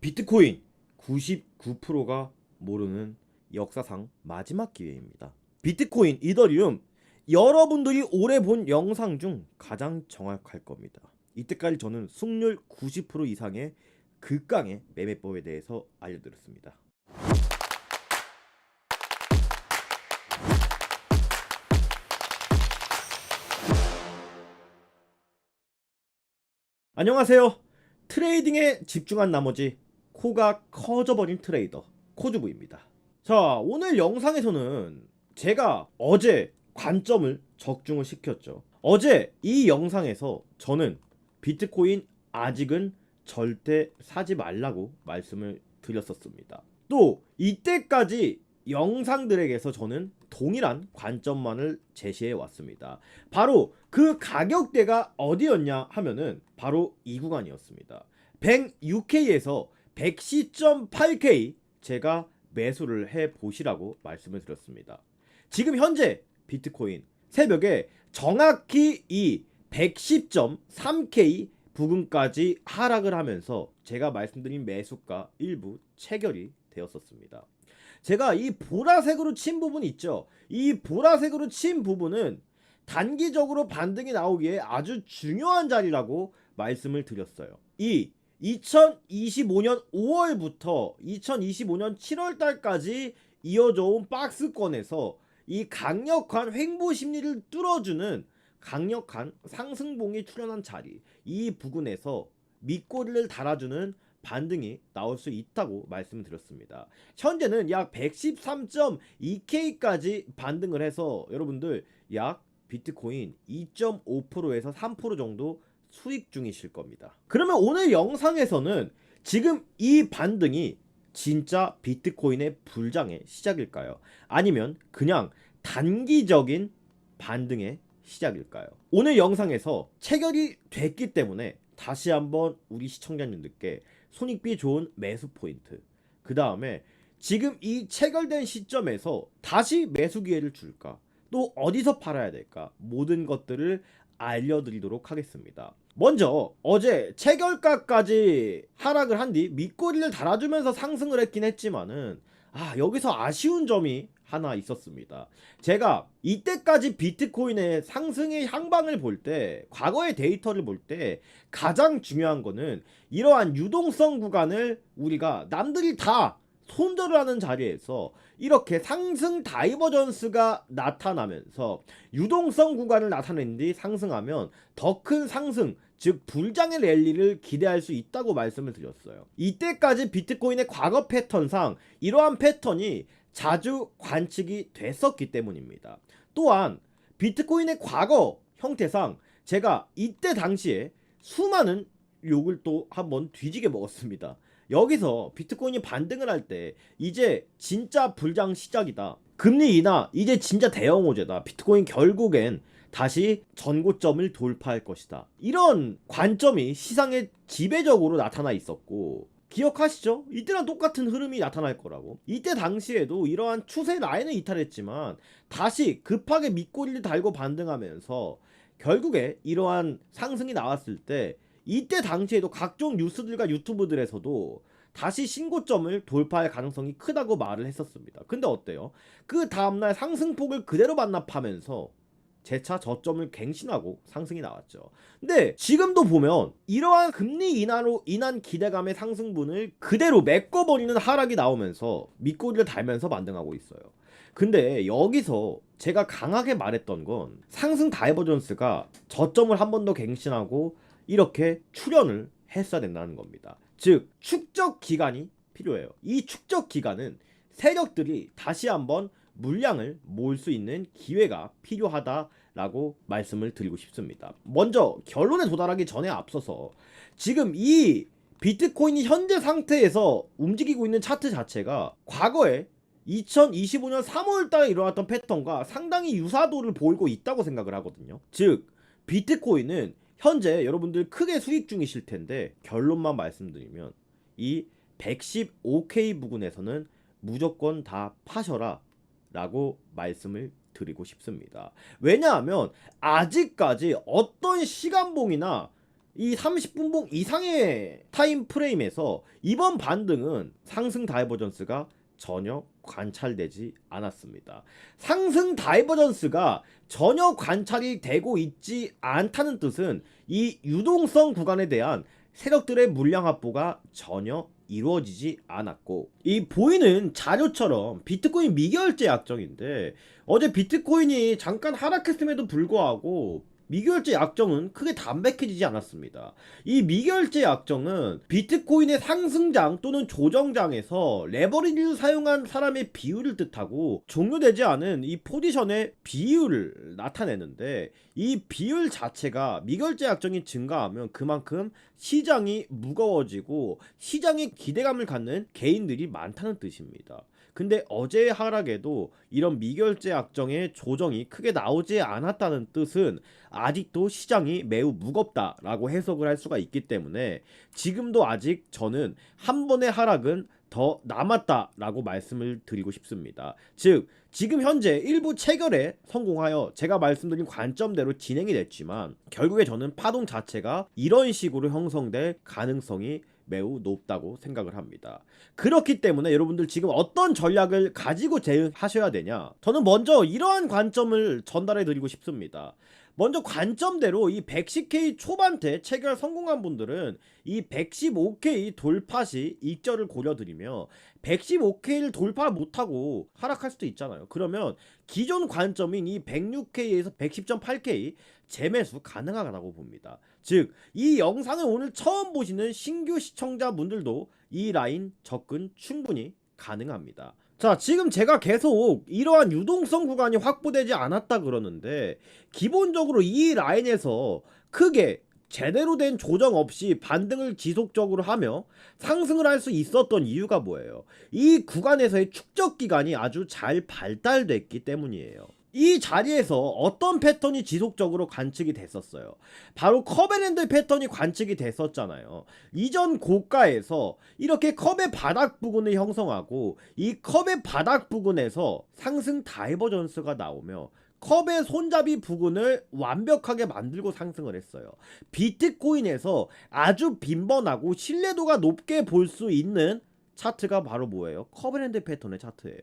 비트코인 99%가 모르는 역사상 마지막 기회입니다. 비트코인, 이더리움 여러분들이 올해 본 영상 중 가장 정확할 겁니다. 이때까지 저는 승률 90% 이상의 극강의 매매법에 대해서 알려드렸습니다. 안녕하세요. 트레이딩에 집중한 나머지 코가 커져버린 트레이더 코주부입니다. 자 오늘 영상에서는 제가 어제 관점을 적중을 시켰죠. 어제 이 영상에서 저는 비트코인 아직은 절대 사지 말라고 말씀을 드렸었습니다. 또 이때까지 영상들에게서 저는 동일한 관점만을 제시해 왔습니다. 바로 그 가격대가 어디였냐 하면은 바로 이 구간이었습니다. 106K에서 110.8K 제가 매수를 해 보시라고 말씀을 드렸습니다. 지금 현재 비트코인 새벽에 정확히 이 110.3K 부근까지 하락을 하면서 제가 말씀드린 매수가 일부 체결이 되었었습니다. 제가 이 보라색으로 친 부분 있죠. 이 보라색으로 친 부분은 단기적으로 반등이 나오기에 아주 중요한 자리라고 말씀을 드렸어요. 이 2025년 5월부터 2025년 7월 달까지 이어져 온 박스권에서 이 강력한 횡보 심리를 뚫어주는 강력한 상승봉이 출현한 자리 이 부근에서 밑꼬리를 달아주는 반등이 나올 수 있다고 말씀드렸습니다. 현재는 약 113.2K까지 반등을 해서 여러분들 약 비트코인 2.5%에서 3% 정도 수익 중이실 겁니다. 그러면 오늘 영상에서는 지금 이 반등이 진짜 비트코인의 불장의 시작일까요? 아니면 그냥 단기적인 반등의 시작일까요? 오늘 영상에서 체결이 됐기 때문에 다시 한번 우리 시청자님들께 손익비 좋은 매수 포인트 그 다음에 지금 이 체결된 시점에서 다시 매수 기회를 줄까 또 어디서 팔아야 될까 모든 것들을 알려드리도록 하겠습니다. 먼저 어제 체결가까지 하락을 한 뒤 밑꼬리를 달아주면서 상승을 했긴 했지만은 아 여기서 아쉬운 점이 하나 있었습니다. 제가 이때까지 비트코인의 상승의 향방을 볼 때, 과거의 데이터를 볼 때 가장 중요한 거는 이러한 유동성 구간을 우리가 남들이 다 손절을 하는 자리에서 이렇게 상승 다이버전스가 나타나면서 유동성 구간을 나타낸 뒤 상승하면 더 큰 상승 즉 불장의 랠리를 기대할 수 있다고 말씀을 드렸어요. 이때까지 비트코인의 과거 패턴상 이러한 패턴이 자주 관측이 됐었기 때문입니다. 또한 비트코인의 과거 형태상 제가 이때 당시에 수많은 욕을 또 한번 뒤지게 먹었습니다. 여기서 비트코인이 반등을 할 때 이제 진짜 불장 시작이다. 금리 인하 이제 진짜 대형 호재다. 비트코인 결국엔 다시 전고점을 돌파할 것이다. 이런 관점이 시장에 지배적으로 나타나 있었고 기억하시죠? 이때랑 똑같은 흐름이 나타날 거라고. 이때 당시에도 이러한 추세 라인을 이탈했지만 다시 급하게 밑꼬리를 달고 반등하면서 결국에 이러한 상승이 나왔을 때 이때 당시에도 각종 뉴스들과 유튜브들에서도 다시 신고점을 돌파할 가능성이 크다고 말을 했었습니다. 근데 어때요? 그 다음날 상승폭을 그대로 반납하면서 재차 저점을 갱신하고 상승이 나왔죠. 근데 지금도 보면 이러한 금리 인하로 인한 기대감의 상승분을 그대로 메꿔버리는 하락이 나오면서 밑꼬리를 달면서 반등하고 있어요. 근데 여기서 제가 강하게 말했던 건 상승 다이버전스가 저점을 한 번 더 갱신하고 이렇게 출현을 했어야 된다는 겁니다. 즉 축적 기간이 필요해요. 이 축적 기간은 세력들이 다시 한번 물량을 모을 수 있는 기회가 필요하다라고 말씀을 드리고 싶습니다. 먼저 결론에 도달하기 전에 앞서서 지금 이 비트코인이 현재 상태에서 움직이고 있는 차트 자체가 과거에 2025년 3월 달에 일어났던 패턴과 상당히 유사도를 보이고 있다고 생각을 하거든요. 즉 비트코인은 현재 여러분들 크게 수익 중이실 텐데 결론만 말씀드리면 이 115K 부근에서는 무조건 다 파셔라 라고 말씀을 드리고 싶습니다. 왜냐하면 아직까지 어떤 시간봉이나 이 30분봉 이상의 타임 프레임에서 이번 반등은 상승 다이버전스가 전혀 관찰되지 않았습니다. 상승 다이버전스가 전혀 관찰이 되고 있지 않다는 뜻은 이 유동성 구간에 대한 세력들의 물량 확보가 전혀 이루어지지 않았고 이 보이는 자료처럼 비트코인 미결제 약정인데 어제 비트코인이 잠깐 하락했음에도 불구하고 미결제 약정은 크게 담백해지지 않았습니다. 이 미결제 약정은 비트코인의 상승장 또는 조정장에서 레버리지를 사용한 사람의 비율을 뜻하고 종료되지 않은 이 포지션의 비율을 나타내는데 이 비율 자체가 미결제 약정이 증가하면 그만큼 시장이 무거워지고 시장에 기대감을 갖는 개인들이 많다는 뜻입니다. 근데 어제의 하락에도 이런 미결제 약정의 조정이 크게 나오지 않았다는 뜻은 아직도 시장이 매우 무겁다라고 해석을 할 수가 있기 때문에 지금도 아직 저는 한 번의 하락은 더 남았다라고 말씀을 드리고 싶습니다. 즉, 지금 현재 일부 체결에 성공하여 제가 말씀드린 관점대로 진행이 됐지만 결국에 저는 파동 자체가 이런 식으로 형성될 가능성이 매우 높다고 생각을 합니다. 그렇기 때문에 여러분들 지금 어떤 전략을 가지고 대응하셔야 되냐? 저는 먼저 이러한 관점을 전달해 드리고 싶습니다. 먼저 관점대로 이 110K 초반대 체결 성공한 분들은 이 115K 돌파 시 입절을 고려드리며 115K를 돌파 못하고 하락할 수도 있잖아요. 그러면 기존 관점인 이 106K에서 110.8K 재매수 가능하다고 봅니다. 즉, 이 영상을 오늘 처음 보시는 신규 시청자분들도 이 라인 접근 충분히 가능합니다. 자, 지금 제가 계속 이러한 유동성 구간이 확보되지 않았다 그러는데 기본적으로 이 라인에서 크게 제대로 된 조정 없이 반등을 지속적으로 하며 상승을 할 수 있었던 이유가 뭐예요? 이 구간에서의 축적 기간이 아주 잘 발달됐기 때문이에요. 이 자리에서 어떤 패턴이 지속적으로 관측이 됐었어요. 바로 커베랜드 패턴이 관측이 됐었잖아요. 이전 고가에서 이렇게 컵의 바닥 부분을 형성하고 이 컵의 바닥 부분에서 상승 다이버전스가 나오며 컵의 손잡이 부분을 완벽하게 만들고 상승을 했어요. 비트코인에서 아주 빈번하고 신뢰도가 높게 볼 수 있는 차트가 바로 뭐예요? 커브랜드 패턴의 차트예요.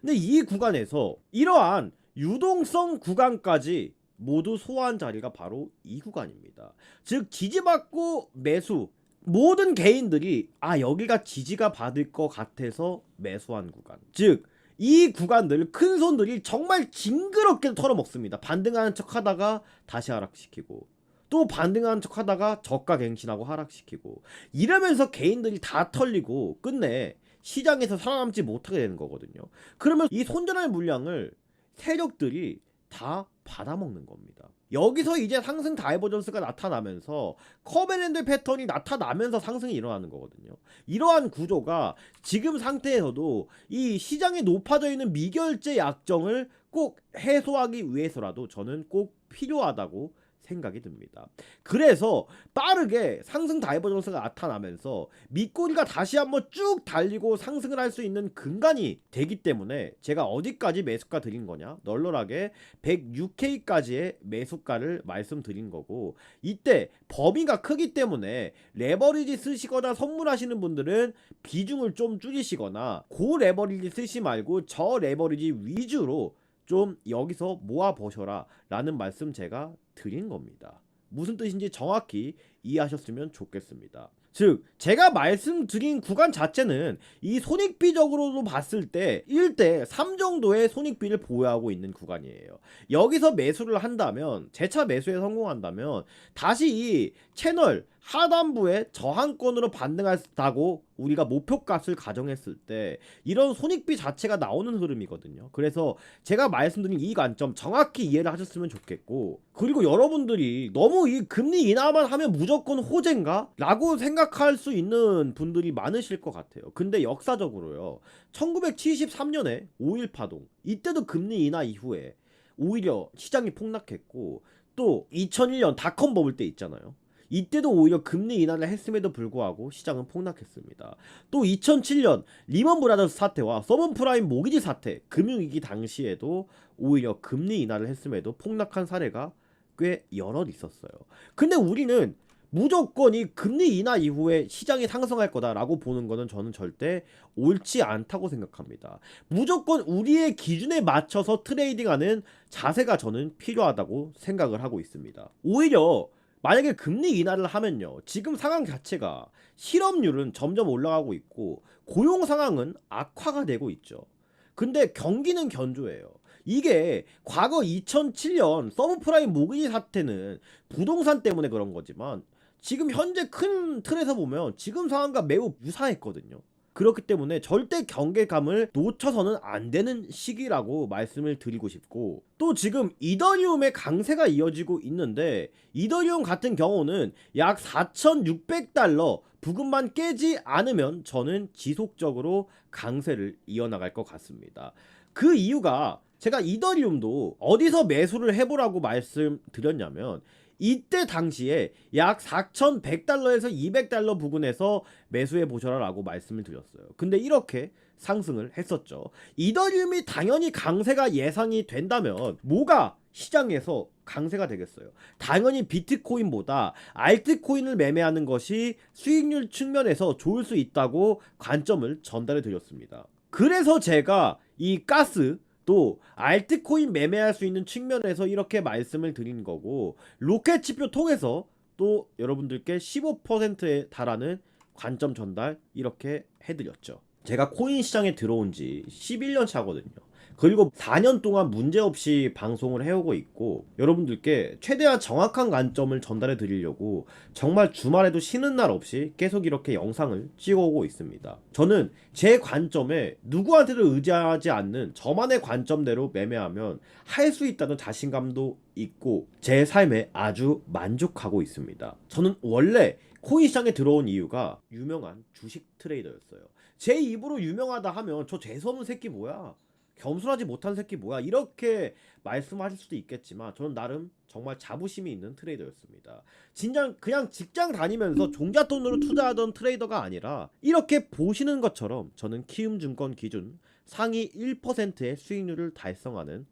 근데 이 구간에서 이러한 유동성 구간까지 모두 소화한 자리가 바로 이 구간입니다. 즉 지지받고 매수 모든 개인들이 아 여기가 지지가 받을 것 같아서 매수한 구간. 즉 이 구간들 큰 손들이 정말 징그럽게 털어먹습니다. 반등하는 척 하다가 다시 하락시키고 또 반등하는 척 하다가 저가 갱신하고 하락시키고 이러면서 개인들이 다 털리고 끝내 시장에서 살아남지 못하게 되는 거거든요. 그러면 이 손절할 물량을 세력들이 다 받아먹는 겁니다. 여기서 이제 상승 다이버전스가 나타나면서 커베랜드 패턴이 나타나면서 상승이 일어나는 거거든요. 이러한 구조가 지금 상태에서도 이 시장에 높아져 있는 미결제 약정을 꼭 해소하기 위해서라도 저는 꼭 필요하다고 생각이 듭니다. 그래서 빠르게 상승 다이버전스가 나타나면서 밑꼬리가 다시 한번 쭉 달리고 상승을 할 수 있는 근간이 되기 때문에 제가 어디까지 매수가 드린 거냐 널널하게 106K까지의 매수가를 말씀드린 거고 이때 범위가 크기 때문에 레버리지 쓰시거나 선물하시는 분들은 비중을 좀 줄이시거나 고 레버리지 쓰시 말고 저 레버리지 위주로 좀 여기서 모아 보셔라 라는 말씀 제가 드린 겁니다. 무슨 뜻인지 정확히 이해하셨으면 좋겠습니다. 즉 제가 말씀드린 구간 자체는 이 손익비적으로도 봤을 때 1대 3 정도의 손익비를 보유하고 있는 구간이에요. 여기서 매수를 한다면 재차 매수에 성공한다면 다시 이 채널 하단부의 저항권으로 반등했다고 우리가 목표값을 가정했을 때 이런 손익비 자체가 나오는 흐름이거든요. 그래서 제가 말씀드린 이 관점 정확히 이해를 하셨으면 좋겠고 그리고 여러분들이 너무 이 금리 인하만 하면 무조건 호재인가? 라고 생각할 수 있는 분들이 많으실 것 같아요. 근데 역사적으로요. 1973년에 5.1 파동 이때도 금리 인하 이후에 오히려 시장이 폭락했고 또 2001년 닷컴 버블 때 있잖아요. 이때도 오히려 금리 인하를 했음에도 불구하고 시장은 폭락했습니다. 또 2007년 리먼 브라더스 사태와 서브프라임 모기지 사태, 금융위기 당시에도 오히려 금리 인하를 했음에도 폭락한 사례가 꽤 여럿 있었어요. 근데 우리는 무조건 이 금리 인하 이후에 시장이 상승할 거다라고 보는 거는 저는 절대 옳지 않다고 생각합니다. 무조건 우리의 기준에 맞춰서 트레이딩하는 자세가 저는 필요하다고 생각을 하고 있습니다. 오히려 만약에 금리 인하를 하면요. 지금 상황 자체가 실업률은 점점 올라가고 있고 고용 상황은 악화가 되고 있죠. 근데 경기는 견조해요. 이게 과거 2007년 서브프라임 모기지 사태는 부동산 때문에 그런 거지만 지금 현재 큰 틀에서 보면 지금 상황과 매우 유사했거든요. 그렇기 때문에 절대 경계감을 놓쳐서는 안 되는 시기라고 말씀을 드리고 싶고 또 지금 이더리움의 강세가 이어지고 있는데 이더리움 같은 경우는 약 4,600달러 부근만 깨지 않으면 저는 지속적으로 강세를 이어나갈 것 같습니다. 그 이유가 제가 이더리움도 어디서 매수를 해보라고 말씀드렸냐면 이때 당시에 약 4,100달러에서 200달러 부근에서 매수해 보셔라라고 말씀을 드렸어요. 근데 이렇게 상승을 했었죠. 이더리움이 당연히 강세가 예상이 된다면 뭐가 시장에서 강세가 되겠어요. 당연히 비트코인보다 알트코인을 매매하는 것이 수익률 측면에서 좋을 수 있다고 관점을 전달해 드렸습니다. 그래서 제가 이 가스 또 알트코인 매매할 수 있는 측면에서 이렇게 말씀을 드린 거고 로켓 지표 통해서 또 여러분들께 15%에 달하는 관점 전달 이렇게 해드렸죠. 제가 코인 시장에 들어온 지 11년 차거든요. 그리고 4년 동안 문제없이 방송을 해오고 있고 여러분들께 최대한 정확한 관점을 전달해 드리려고 정말 주말에도 쉬는 날 없이 계속 이렇게 영상을 찍어오고 있습니다. 저는 제 관점에 누구한테도 의지하지 않는 저만의 관점대로 매매하면 할 수 있다는 자신감도 있고 제 삶에 아주 만족하고 있습니다. 저는 원래 코인 시장에 들어온 이유가 유명한 주식 트레이더였어요. 제 입으로 유명하다 하면 저 재수없는 새끼 뭐야? 겸손하지 못한 새끼 뭐야 이렇게 말씀하실 수도 있겠지만 저는 나름 정말 자부심이 있는 트레이더였습니다. 진짜 그냥 직장 다니면서 종잣돈으로 투자하던 트레이더가 아니라 이렇게 보시는 것처럼 저는 키움증권 기준 상위 1%의 수익률을 달성하는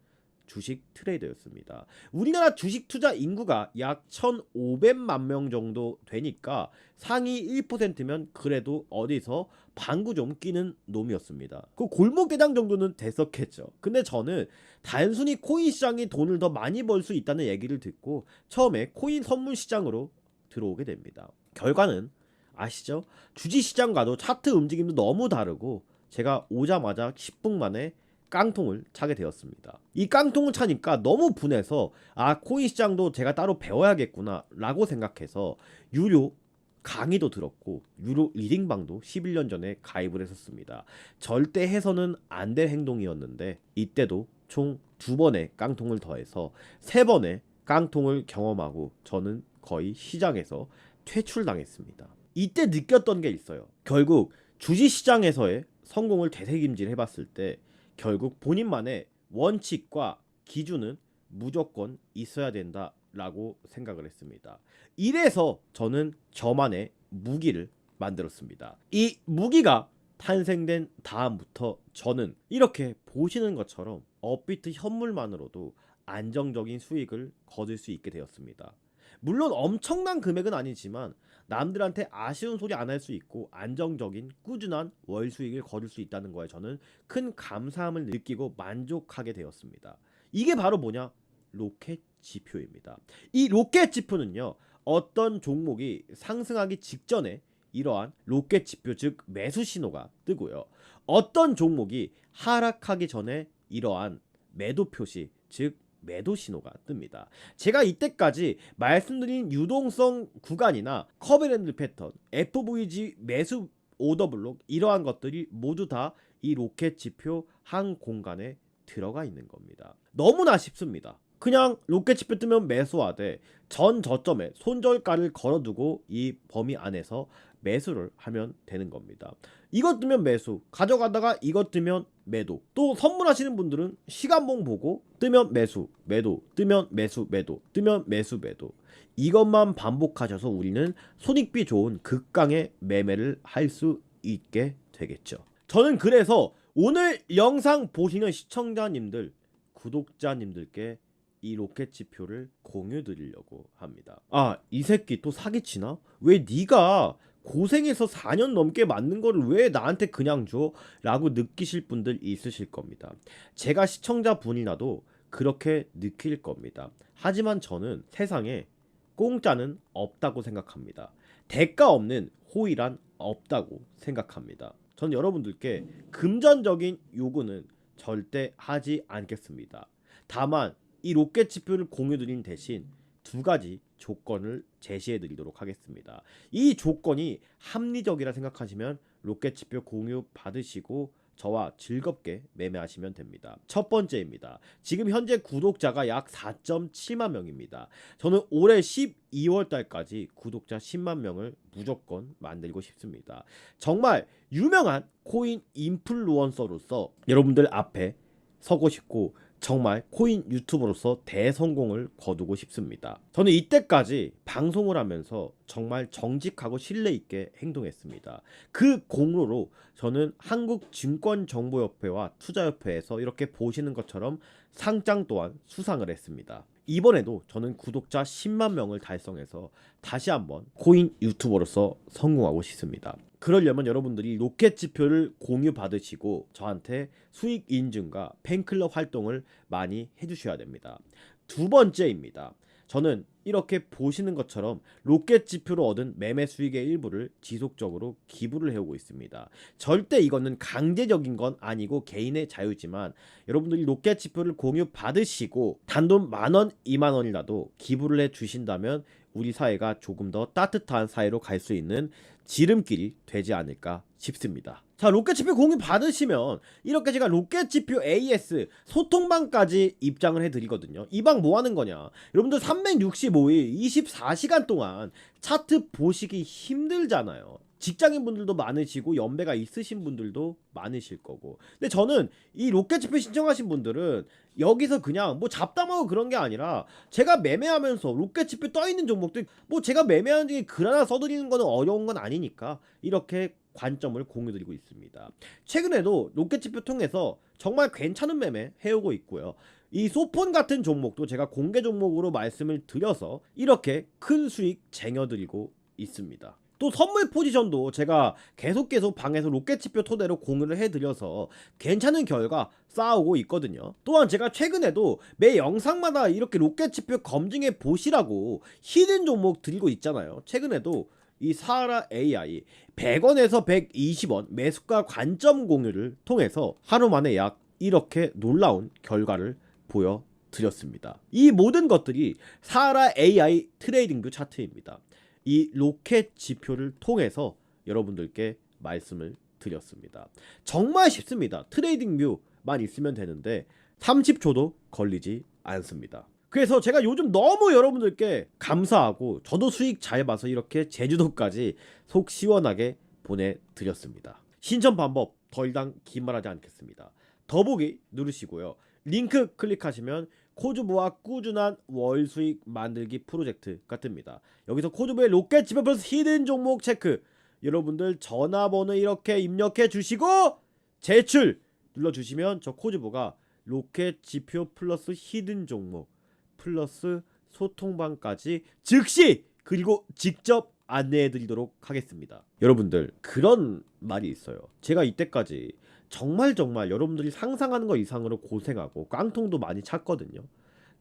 주식 트레이더였습니다. 우리나라 주식 투자 인구가 약 1,500만 명 정도 되니까 상위 1%면 그래도 어디서 방구 좀 끼는 놈이었습니다. 그 골목 대장 정도는 됐었겠죠. 근데 저는 단순히 코인 시장이 돈을 더 많이 벌 수 있다는 얘기를 듣고 처음에 코인 선물 시장으로 들어오게 됩니다. 결과는 아시죠? 주식 시장과도 차트 움직임도 너무 다르고 제가 오자마자 10분 만에 깡통을 차게 되었습니다. 이 깡통을 차니까 너무 분해서 아 코인 시장도 제가 따로 배워야겠구나 라고 생각해서 유료 강의도 들었고 유료 리딩방도 11년 전에 가입을 했었습니다. 절대 해서는 안 될 행동이었는데 이때도 총 두 번의 깡통을 더해서 세 번의 깡통을 경험하고 저는 거의 시장에서 퇴출당했습니다. 이때 느꼈던 게 있어요. 결국 주식 시장에서의 성공을 되새김질 해봤을 때 결국 본인만의 원칙과 기준은 무조건 있어야 된다라고 생각을 했습니다. 이래서 저는 저만의 무기를 만들었습니다. 이 무기가 탄생된 다음부터 저는 이렇게 보시는 것처럼 업비트 현물만으로도 안정적인 수익을 거둘 수 있게 되었습니다. 물론 엄청난 금액은 아니지만 남들한테 아쉬운 소리 안 할 수 있고 안정적인 꾸준한 월 수익을 거둘 수 있다는 거에 저는 큰 감사함을 느끼고 만족하게 되었습니다. 이게 바로 뭐냐? 로켓 지표입니다. 이 로켓 지표는요. 어떤 종목이 상승하기 직전에 이러한 로켓 지표 즉 매수 신호가 뜨고요. 어떤 종목이 하락하기 전에 이러한 매도 표시 즉 매도 신호가 뜹니다. 제가 이때까지 말씀드린 유동성 구간이나 커베랜드 패턴, FVG 매수 오더 블록 이러한 것들이 모두 다 이 로켓 지표 한 공간에 들어가 있는 겁니다. 너무나 쉽습니다. 그냥 로켓 지표 뜨면 매수하되 전 저점에 손절가를 걸어두고 이 범위 안에서 매수를 하면 되는 겁니다. 이것 뜨면 매수, 가져가다가 이것 뜨면 매도. 또 선물하시는 분들은 시간봉 보고 뜨면 매수, 매도, 뜨면 매수, 매도, 뜨면 매수, 매도. 이것만 반복하셔서 우리는 손익비 좋은 극강의 매매를 할 수 있게 되겠죠. 저는 그래서 오늘 영상 보시는 시청자님들, 구독자님들께 이 로켓 지표를 공유 드리려고 합니다. 아, 이 새끼 또 사기치나? 왜 네가 고생해서 4년 넘게 만든 거를 왜 나한테 그냥 줘? 라고 느끼실 분들 있으실 겁니다. 제가 시청자 분이라도 그렇게 느낄 겁니다. 하지만 저는 세상에 공짜는 없다고 생각합니다. 대가 없는 호의란 없다고 생각합니다. 전 여러분들께 금전적인 요구는 절대 하지 않겠습니다. 다만 이 로켓 지표를 공유 드린 대신 두 가지 조건을 제시해 드리도록 하겠습니다. 이 조건이 합리적이라 생각하시면 로켓 지표 공유 받으시고 저와 즐겁게 매매하시면 됩니다. 첫 번째입니다. 지금 현재 구독자가 약 4.7만 명입니다. 저는 올해 12월 달까지 구독자 10만 명을 무조건 만들고 싶습니다. 정말 유명한 코인 인플루언서로서 여러분들 앞에 서고 싶고 정말 코인 유튜버로서 대성공을 거두고 싶습니다. 저는 이때까지 방송을 하면서 정말 정직하고 신뢰 있게 행동했습니다. 그 공로로 저는 한국증권정보협회와 투자협회에서 이렇게 보시는 것처럼 상장 또한 수상을 했습니다. 이번에도 저는 구독자 10만 명을 달성해서 다시 한번 코인 유튜버로서 성공하고 싶습니다. 그러려면 여러분들이 로켓 지표를 공유 받으시고 저한테 수익 인증과 팬클럽 활동을 많이 해주셔야 됩니다. 두 번째입니다. 저는 이렇게 보시는 것처럼 로켓 지표로 얻은 매매 수익의 일부를 지속적으로 기부를 해오고 있습니다. 절대 이거는 강제적인 건 아니고 개인의 자유지만 여러분들이 로켓 지표를 공유 받으시고 단돈 만 원, 이만 원이라도 기부를 해 주신다면 우리 사회가 조금 더 따뜻한 사회로 갈 수 있는 지름길이 되지 않을까 싶습니다. 자, 로켓 지표 공유 받으시면 이렇게 제가 로켓 지표 AS 소통방까지 입장을 해드리거든요. 이 방 뭐 하는 거냐? 여러분들 365일 24시간 동안 차트 보시기 힘들잖아요. 직장인 분들도 많으시고 연배가 있으신 분들도 많으실 거고. 근데 저는 이 로켓 지표 신청하신 분들은 여기서 그냥 뭐 잡담하고 그런 게 아니라 제가 매매하면서 로켓 지표 떠 있는 종목들 뭐 제가 매매하는 중에 글 하나 써드리는 거는 어려운 건 아니니까 이렇게 관점을 공유드리고 있습니다. 최근에도 로켓 지표 통해서 정말 괜찮은 매매 해오고 있고요. 이 소폰 같은 종목도 제가 공개 종목으로 말씀을 드려서 이렇게 큰 수익 쟁여드리고 있습니다. 또 선물 포지션도 제가 계속 계속 방에서 로켓 지표 토대로 공유를 해드려서 괜찮은 결과 쌓아오고 있거든요. 또한 제가 최근에도 매 영상마다 이렇게 로켓 지표 검증해 보시라고 히든 종목 드리고 있잖아요. 최근에도 이 사하라 AI 100원에서 120원 매수가 관점 공유를 통해서 하루 만에 약 이렇게 놀라운 결과를 보여드렸습니다. 이 모든 것들이 사하라 AI 트레이딩 뷰 차트입니다. 이 로켓 지표를 통해서 여러분들께 말씀을 드렸습니다. 정말 쉽습니다. 트레이딩 뷰만 있으면 되는데 30초도 걸리지 않습니다. 그래서 제가 요즘 너무 여러분들께 감사하고 저도 수익 잘 봐서 이렇게 제주도까지 속 시원하게 보내드렸습니다. 신청 방법 더 이상 긴 말하지 않겠습니다. 더보기 누르시고요. 링크 클릭하시면 코즈부와 꾸준한 월 수익 만들기 프로젝트가 뜹니다. 여기서 코즈부의 로켓 지표 플러스 히든 종목 체크 여러분들 전화번호 이렇게 입력해 주시고 제출 눌러주시면 저 코즈부가 로켓 지표 플러스 히든 종목 플러스 소통방까지 즉시 그리고 직접 안내해 드리도록 하겠습니다. 여러분들 그런 말이 있어요. 제가 이때까지 정말 정말 여러분들이 상상하는 것 이상으로 고생하고 깡통도 많이 찼거든요.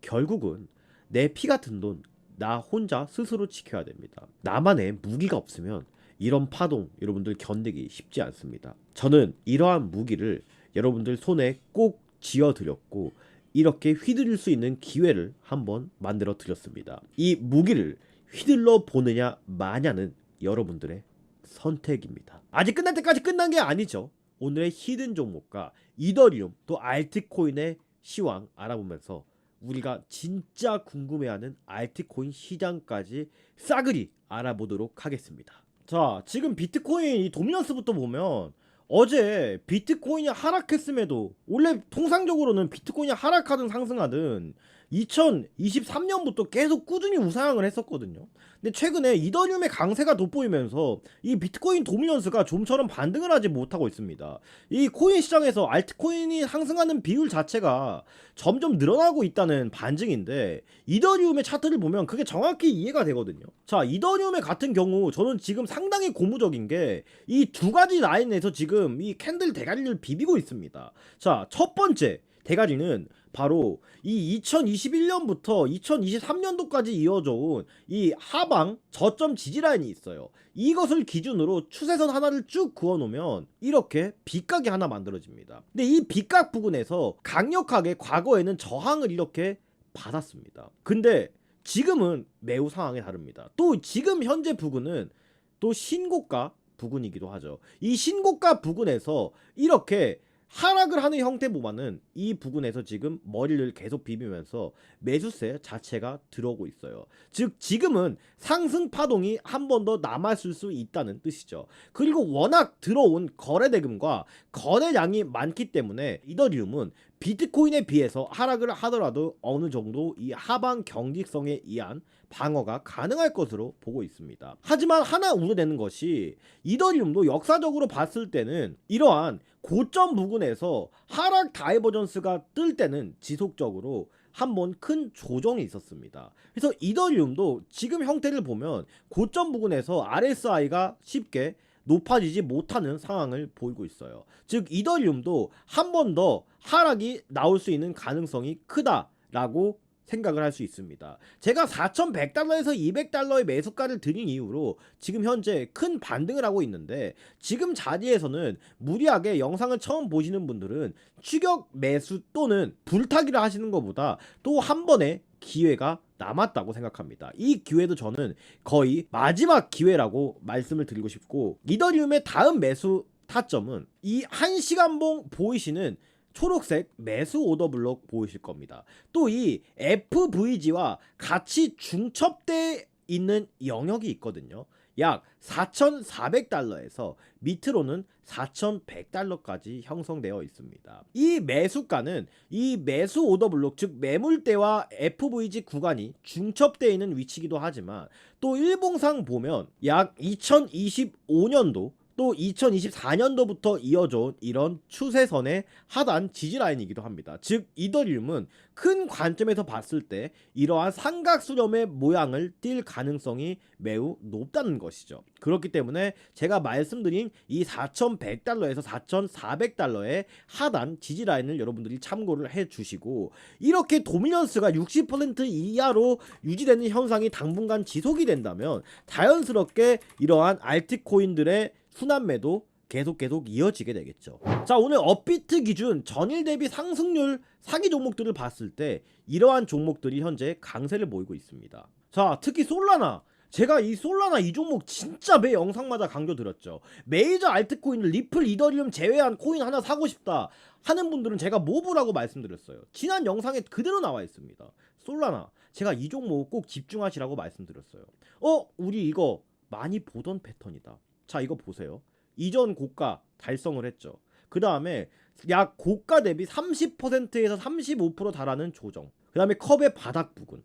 결국은 내피 같은 돈나 혼자 스스로 지켜야 됩니다. 나만의 무기가 없으면 이런 파동 여러분들 견디기 쉽지 않습니다. 저는 이러한 무기를 여러분들 손에 꼭 쥐어 드렸고 이렇게 휘두를 수 있는 기회를 한번 만들어 드렸습니다. 이 무기를 휘둘러 보느냐 마냐는 여러분들의 선택입니다. 아직 끝날 때까지 끝난 게 아니죠. 오늘의 히든 종목과 이더리움 또 알트코인의 시황 알아보면서 우리가 진짜 궁금해하는 알트코인 시장까지 싸그리 알아보도록 하겠습니다. 자, 지금 비트코인 이 도미넌스부터 보면 어제 비트코인이 하락했음에도 원래 통상적으로는 비트코인이 하락하든 상승하든 2023년부터 계속 꾸준히 우상향을 했었거든요. 근데 최근에 이더리움의 강세가 돋보이면서 이 비트코인 도미넌스가 좀처럼 반등을 하지 못하고 있습니다. 이 코인 시장에서 알트코인이 상승하는 비율 자체가 점점 늘어나고 있다는 반증인데 이더리움의 차트를 보면 그게 정확히 이해가 되거든요. 자, 이더리움의 같은 경우 저는 지금 상당히 고무적인 게 이 두 가지 라인에서 지금 이 캔들 대가리를 비비고 있습니다. 자, 첫 번째 대가리는 바로 이 2021년부터 2023년도까지 이어져 온 이 하방 저점 지지 라인이 있어요. 이것을 기준으로 추세선 하나를 쭉 그어 놓으면 이렇게 빗각이 하나 만들어집니다. 근데 이 빗각 부분에서 강력하게 과거에는 저항을 이렇게 받았습니다. 근데 지금은 매우 상황이 다릅니다. 또 지금 현재 부근은 또 신고가 부근이기도 하죠. 이 신고가 부근에서 이렇게 하락을 하는 형태보다는 이 부분에서 지금 머리를 계속 비비면서 매수세 자체가 들어오고 있어요. 즉 지금은 상승 파동이 한 번 더 남았을 수 있다는 뜻이죠. 그리고 워낙 들어온 거래 대금과 거래량이 많기 때문에 이더리움은 비트코인에 비해서 하락을 하더라도 어느 정도 이 하방 경직성에 의한 방어가 가능할 것으로 보고 있습니다. 하지만 하나 우려되는 것이 이더리움도 역사적으로 봤을 때는 이러한 고점 부근에서 하락 다이버전스가 뜰 때는 지속적으로 한번 큰 조정이 있었습니다. 그래서 이더리움도 지금 형태를 보면 고점 부근에서 RSI가 쉽게 높아지지 못하는 상황을 보이고 있어요. 즉 이더리움도 한 번 더 하락이 나올 수 있는 가능성이 크다라고 생각을 할 수 있습니다. 제가 4,100달러에서 200달러의 매수가를 드린 이후로 지금 현재 큰 반등을 하고 있는데 지금 자리에서는 무리하게 영상을 처음 보시는 분들은 추격 매수 또는 불타기를 하시는 것보다 또 한 번의 기회가 남았다고 생각합니다. 이 기회도 저는 거의 마지막 기회라고 말씀을 드리고 싶고 이더리움의 다음 매수 타점은 이 1시간봉 보이시는 초록색 매수 오더 블록 보이실 겁니다. 또 이 FVG와 같이 중첩돼 있는 영역이 있거든요. 약 4,400달러에서 밑으로는 4,100달러까지 형성되어 있습니다. 이 매수가는 이 매수 오더 블록 즉 매물대와 FVG 구간이 중첩되어 있는 위치이기도 하지만 또 일봉상 보면 약 2025년도 또 2024년도부터 이어져 온 이런 추세선의 하단 지지 라인이기도 합니다. 즉 이더리움은 큰 관점에서 봤을 때 이러한 삼각 수렴의 모양을 띌 가능성이 매우 높다는 것이죠. 그렇기 때문에 제가 말씀드린 이 4,100달러에서 4,400달러의 하단 지지 라인을 여러분들이 참고를 해 주시고 이렇게 도미넌스가 60% 이하로 유지되는 현상이 당분간 지속이 된다면 자연스럽게 이러한 알트코인들의 순환매도 계속 계속 이어지게 되겠죠. 자 오늘 업비트 기준 전일 대비 상승률 사기 종목들을 봤을 때 이러한 종목들이 현재 강세를 보이고 있습니다. 자 특히 솔라나 제가 이 솔라나 이 종목 진짜 매 영상마다 강조드렸죠. 메이저 알트코인 리플 이더리움 제외한 코인 하나 사고 싶다 하는 분들은 제가 모브라고 말씀드렸어요. 지난 영상에 그대로 나와 있습니다. 솔라나 제가 이 종목 꼭 집중하시라고 말씀드렸어요. 어 우리 이거 많이 보던 패턴이다. 자 이거 보세요. 이전 고가 달성을 했죠. 그 다음에 약 고가 대비 30%에서 35% 달하는 조정. 그 다음에 컵의 바닥 부근.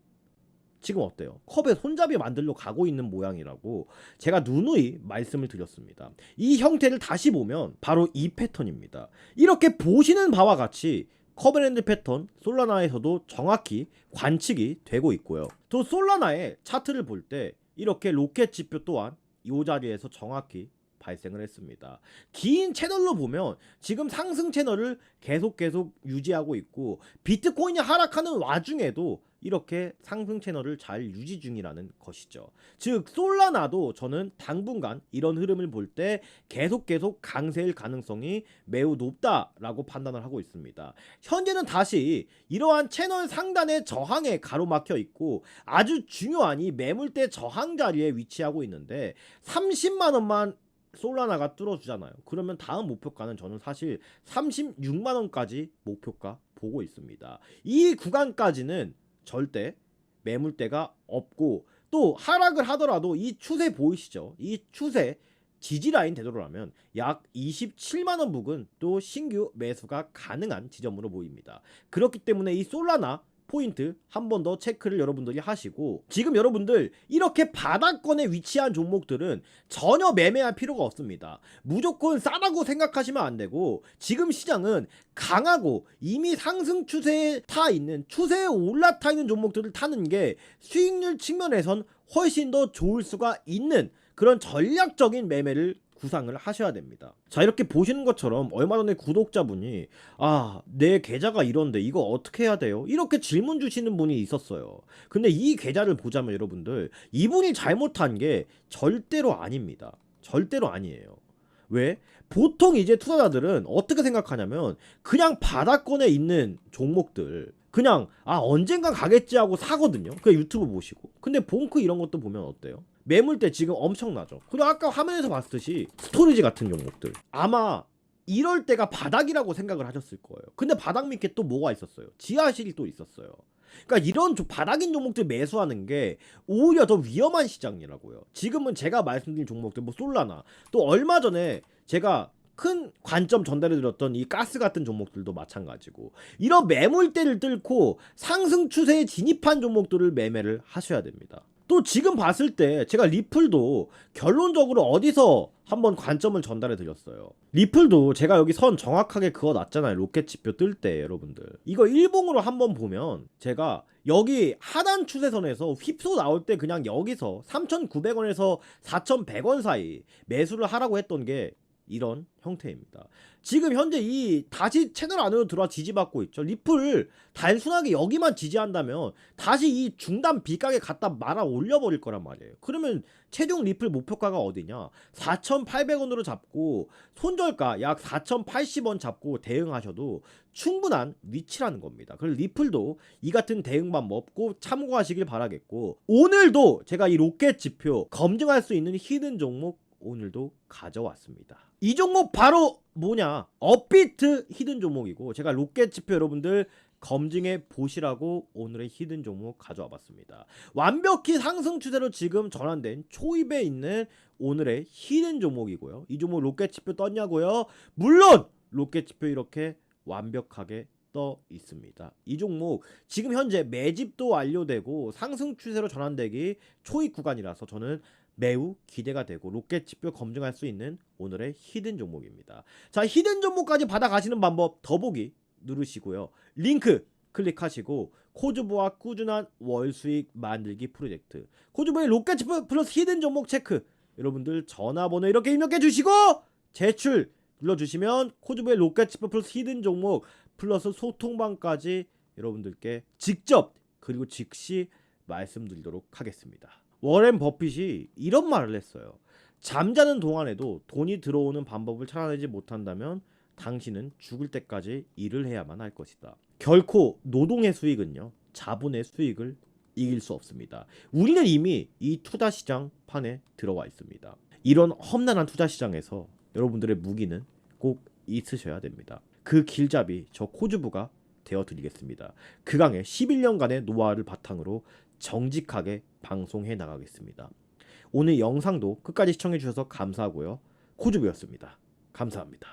지금 어때요? 컵에 손잡이 만들러 가고 있는 모양이라고 제가 누누이 말씀을 드렸습니다. 이 형태를 다시 보면 바로 이 패턴입니다. 이렇게 보시는 바와 같이 커버랜드 패턴 솔라나에서도 정확히 관측이 되고 있고요. 또 솔라나의 차트를 볼 때 이렇게 로켓 지표 또한 이 자리에서 정확히 발생을 했습니다. 긴 채널로 보면 지금 상승 채널을 계속 계속 유지하고 있고 비트코인이 하락하는 와중에도 이렇게 상승 채널을 잘 유지 중이라는 것이죠. 즉 솔라나도 저는 당분간 이런 흐름을 볼 때 계속 계속 강세일 가능성이 매우 높다라고 판단을 하고 있습니다. 현재는 다시 이러한 채널 상단의 저항에 가로막혀 있고 아주 중요한 이 매물대 저항 자리에 위치하고 있는데 30만 원만 솔라나가 뚫어주잖아요. 그러면 다음 목표가는 저는 사실 36만 원까지 목표가 보고 있습니다. 이 구간까지는 절대 매물대가 없고 또 하락을 하더라도 이 추세 보이시죠? 이 추세 지지 라인 되돌아면 약 27만 원 부근 또 신규 매수가 가능한 지점으로 보입니다. 그렇기 때문에 이 솔라나 포인트 한 번 더 체크를 여러분들이 하시고 지금 여러분들 이렇게 바닥권에 위치한 종목들은 전혀 매매할 필요가 없습니다. 무조건 싸다고 생각하시면 안 되고 지금 시장은 강하고 이미 상승 추세에 타 있는 추세에 올라타 있는 종목들을 타는 게 수익률 측면에선 훨씬 더 좋을 수가 있는 그런 전략적인 매매를 구상을 하셔야 됩니다. 자, 이렇게 보시는 것처럼 얼마 전에 구독자분이 아, 내 계좌가 이런데 이거 어떻게 해야 돼요? 이렇게 질문 주시는 분이 있었어요. 근데 이 계좌를 보자면 여러분들 이분이 잘못한 게 절대로 아닙니다. 절대로 아니에요. 왜? 보통 이제 투자자들은 어떻게 생각하냐면 그냥 바닥권에 있는 종목들 그냥 아 언젠가 가겠지 하고 사거든요. 그 유튜브 보시고. 근데 봉크 이런 것도 보면 어때요? 매물대 지금 엄청나죠. 그리고 아까 화면에서 봤듯이 스토리지 같은 종목들 아마 이럴 때가 바닥이라고 생각을 하셨을 거예요. 근데 바닥 밑에 또 뭐가 있었어요? 지하실이 또 있었어요. 그러니까 이런 좀 바닥인 종목들 매수하는 게 오히려 더 위험한 시장이라고요. 지금은 제가 말씀드린 종목들 뭐 솔라나 또 얼마 전에 제가 큰 관점 전달해 드렸던 이 가스 같은 종목들도 마찬가지고 이런 매물대를 뚫고 상승 추세에 진입한 종목들을 매매를 하셔야 됩니다. 또 지금 봤을 때 제가 리플도 결론적으로 어디서 한번 관점을 전달해 드렸어요. 리플도 제가 여기 선 정확하게 그어 놨잖아요. 로켓 지표 뜰 때 여러분들. 이거 일봉으로 한번 보면 제가 여기 하단 추세선에서 휩소 나올 때 그냥 여기서 3,900원에서 4,100원 사이 매수를 하라고 했던 게 이런 형태입니다. 지금 현재 이 다시 채널 안으로 들어와 지지받고 있죠. 리플 단순하게 여기만 지지한다면 다시 이 중단 비가게 갖다 말아 올려버릴 거란 말이에요. 그러면 최종 리플 목표가가 어디냐? 4,800원으로 잡고 손절가 약 4,080원 잡고 대응하셔도 충분한 위치라는 겁니다. 그래서 리플도 이 같은 대응 방법 꼭 참고하시길 바라겠고 오늘도 제가 이 로켓 지표 검증할 수 있는 히든 종목 오늘도 가져왔습니다. 이 종목 바로 뭐냐? 업비트 히든 종목이고 제가 로켓 지표 여러분들 검증해 보시라고 오늘의 히든 종목 가져와 봤습니다. 완벽히 상승 추세로 지금 전환된 초입에 있는 오늘의 히든 종목이고요. 이 종목 로켓 지표 떴냐고요? 물론 로켓 지표 이렇게 완벽하게 떠 있습니다. 이 종목 지금 현재 매집도 완료되고 상승 추세로 전환되기 초입 구간이라서 저는 매우 기대가 되고 로켓 지표 검증할 수 있는 오늘의 히든 종목입니다. 자, 히든 종목까지 받아가시는 방법 더보기 누르시고요. 링크 클릭하시고 코즈보와 꾸준한 월 수익 만들기 프로젝트 코즈보의 로켓 지표 플러스 히든 종목 체크 여러분들 전화번호 이렇게 입력해 주시고 제출 눌러주시면 코즈보의 로켓 지표 플러스 히든 종목 플러스 소통방까지 여러분들께 직접 그리고 즉시 말씀드리도록 하겠습니다. 워렌 버핏이 이런 말을 했어요. 잠자는 동안에도 돈이 들어오는 방법을 찾아내지 못한다면 당신은 죽을 때까지 일을 해야만 할 것이다. 결코 노동의 수익은요, 자본의 수익을 이길 수 없습니다. 우리는 이미 이 투자 시장 판에 들어와 있습니다. 이런 험난한 투자 시장에서 여러분들의 무기는 꼭 있으셔야 됩니다. 그 길잡이 저 코즈부가 되어 드리겠습니다. 그강의 11년간의 노하우를 바탕으로 정직하게 방송해 나가겠습니다. 오늘 영상도 끝까지 시청해 주셔서 감사하고요. 코즈부였습니다. 감사합니다.